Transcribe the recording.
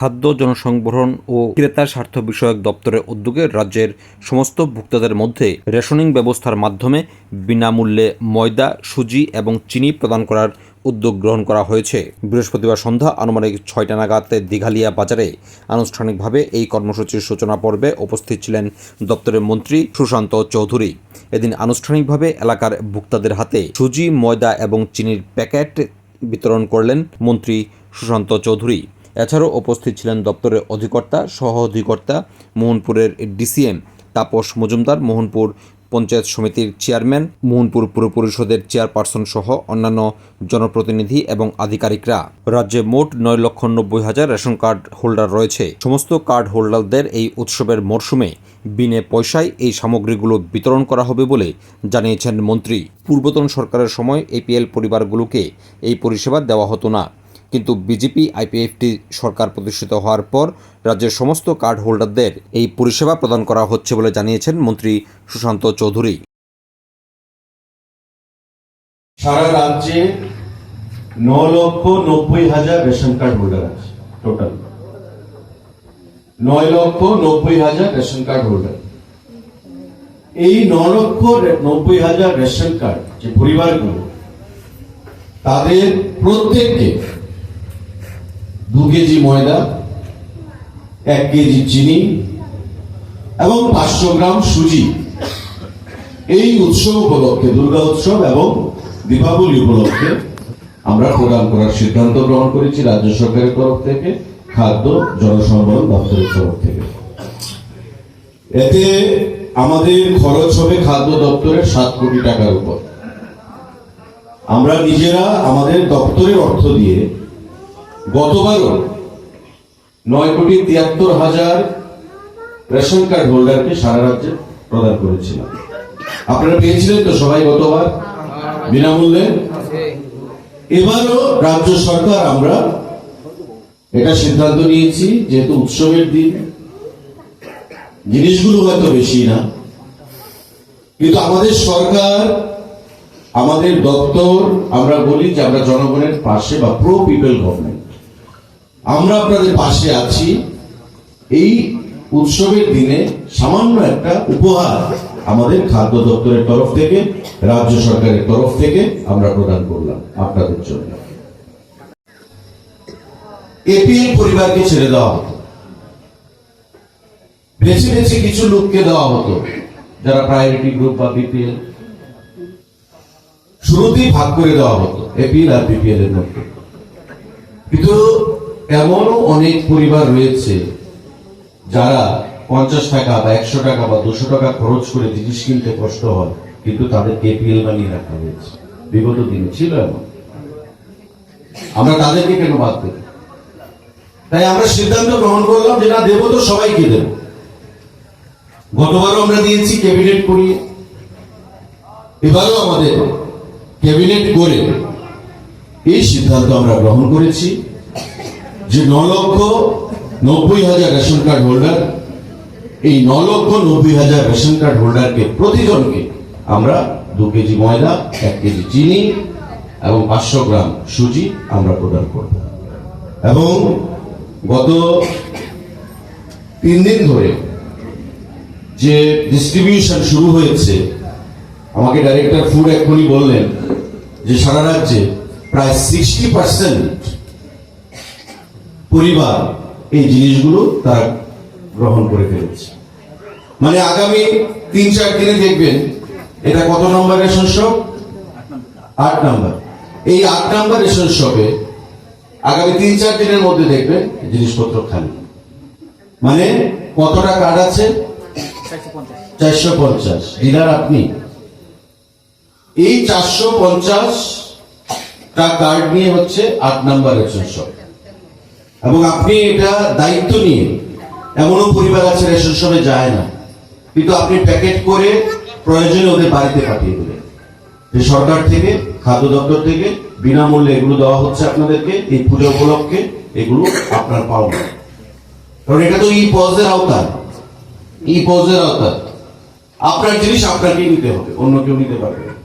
খাদ্য জনসংগ্রহণ ও ক্রেতার স্বার্থ বিষয়ক দপ্তরের উদ্যোগে রাজ্যের সমস্ত ভোক্তাদের মধ্যে রেশনিং ব্যবস্থার মাধ্যমে বিনামূল্যে ময়দা, সুজি এবং চিনি প্রদান করার উদ্যোগ গ্রহণ করা হয়েছে। বৃহস্পতিবার সন্ধ্যা আনুমানিক ছয়টা নাগাদ দিঘালিয়া বাজারে আনুষ্ঠানিকভাবে এই কর্মসূচির সূচনা পর্বে উপস্থিত ছিলেন দপ্তরের মন্ত্রী সুশান্ত চৌধুরী। এদিন আনুষ্ঠানিকভাবে এলাকার ভোক্তাদের হাতে সুজি, ময়দা এবং চিনির প্যাকেট বিতরণ করলেন মন্ত্রী সুশান্ত চৌধুরী। এছাড়াও উপস্থিত ছিলেন দপ্তরের অধিকর্তা, সহ অধিকর্তা মোহনপুরের ডিসিএম তাপস মজুমদার, মোহনপুর পঞ্চায়েত সমিতির চেয়ারম্যান, মোহনপুর পুর পরিষদের চেয়ারপারসন সহ অন্যান্য জনপ্রতিনিধি এবং আধিকারিকরা। রাজ্যে মোট নয় লক্ষ নব্বই হাজার রেশন কার্ড হোল্ডার রয়েছে। সমস্ত কার্ড হোল্ডারদের এই উৎসবের মরশুমে বিনে পয়সায় এই সামগ্রীগুলো বিতরণ করা হবে বলে জানিয়েছেন মন্ত্রী। পূর্বতন সরকারের সময় এপিএল পরিবারগুলোকে এই পরিষেবা দেওয়া হতো না। কিন্তু বিজেপি, আইপিএফটি সরকার প্রতিষ্ঠিত হওয়ার পর রাজ্যের সমস্ত কার্ড হোল্ডারদের এই পরিষেবা প্রদান করা হচ্ছে বলে জানিয়েছেন মন্ত্রী সুশান্ত চৌধুরী। সারা রাজ্যে ন লক্ষ নব্বই হাজার রেশন কার্ড হোল্ডার আছে, টোটাল। নয় লক্ষ নব্বই হাজার রেশন কার্ড হোল্ডার। এই ন লক্ষ নব্বই হাজার রেশন কার্ড যে পরিবারগুলো, তাদের প্রত্যেককে দু কেজি ময়দা, এক কেজি চিনি এবং পাঁচশো গ্রাম সুজি। এই উৎসব উপলক্ষে, দুর্গা উৎসব এবং দীপাবলি উপলক্ষে আমরা প্রদান করার সিদ্ধান্ত গ্রহণ করেছি রাজ্য সরকারের তরফ থেকে, খাদ্য জনসংবরণ দপ্তরের তরফ থেকে। এতে আমাদের খরচ হবে খাদ্য দপ্তরের সাত কোটি টাকার উপর। আমরা নিজেরা আমাদের দপ্তরের অর্থ দিয়ে গতবারও নয় কোটি তিয়াত্তর হাজার রেশন কার্ড হোল্ডারকে সারা রাজ্যে প্রদান করেছিলাম। আপনারা পেয়েছিলেন তো সবাই গতবার? বিনামূল্যে? এবারও রাজ্য সরকার আমরা এটা সিদ্ধান্ত নিয়েছি, যেহেতু উৎসবের দিন, জিনিসগুলো হয়তো বেশি না। কিন্তু আমাদের সরকার, আমাদের দপ্তর, আমরা বলি যে আমরা জনগণের পাশে বা প্রো পিপল গভর্নমেন্ট আমরা আপনাদের পাশে আছি। এই উৎসবের দিনে সামান্য একটা উপহার আমাদের খাদ্য দপ্তরের তরফ থেকে, রাজ্য সরকারের তরফ থেকে আমরা প্রদান করলাম আপনাদের জন্য। এপিএল পরিবারকে ছেড়ে দেওয়া হতো। বেছে বেছে কিছু লোককে দেওয়া হতো, যারা প্রায়োরিটি গ্রুপ বা বিপিএল শুরুতেই ভাগ করে দেওয়া হতো, এপিএল আর বিপিএল এর মধ্যে। কিন্তু এমনও অনেক পরিবার রয়েছে যারা পঞ্চাশ টাকা বা একশো টাকা বা দুশো টাকা খরচ করে জিনিস কিনতে কষ্ট হয়, কিন্তু তাদের কেপিএল বানিয়ে রাখা হয়েছে। বিগত দিনে ছিল এমন। আমরা তাদেরকে কেন বাদ দেব? তাই আমরা সিদ্ধান্ত গ্রহণ করলাম যে না, দেবো তো সবাইকে দেব। গতবারও আমরা দিয়েছি ক্যাবিনেট করিয়ে। এবারও আমাদের ক্যাবিনেট করে এই সিদ্ধান্ত আমরা গ্রহণ করেছি। যে ন লক্ষ নব্বই হাজার রেশন কার্ড হোল্ডার, এই ন লক্ষ নব্বই হাজার রেশন কার্ড হোল্ডারকে প্রতিজনকে আমরা দু কেজি ময়দা, এক কেজি চিনি এবং পাঁচশো গ্রাম সুজি আমরা প্রদান করব। এবং গত তিন দিন ধরে যে ডিস্ট্রিবিউশন শুরু হয়েছে, আমাকে ডাইরেক্টর ফুড এক্ষুনি বললেন যে সারা রাজ্যে প্রায় সিক্সটি পার্সেন্ট পরিবার এই জিনিসগুলো তারা গ্রহণ করে ফেলেছে। মানে আগামী তিন চার দিনে দেখবেন, এটা কত নম্বর রেশন শপ? আট নম্বর। এই আট নম্বর রেশন শপে আগামী তিন চার দিনের মধ্যে দেখবেন জিনিসপত্র খালি। মানে কতটা কার্ড আছে? চারশো পঞ্চাশ। ডিলার আপনি? এই চারশো পঞ্চাশ টা কার্ড নিয়ে হচ্ছে আট নাম্বার রেশন শপ। এবং আপনি এটা দায়িত্ব নিয়ে এমনও পরিবার আছে রেশন শপে যায় না। কিন্তু আপনি প্যাকেট করে প্রয়োজনে ওদের বাড়িতে পাঠিয়ে দেবেন যে সরকার থেকে, খাদ্য দপ্তর থেকে বিনামূল্যে এগুলো দেওয়া হচ্ছে আপনাদেরকে, এই পুজো উপলক্ষে এগুলো আপনার পাওনা। কারণ এটা তো ই পজের আওতায়। ই পজের আওতায়। আপনার জিনিস আপনাকেই নিতে হবে, অন্য কেউ নিতে পারবে।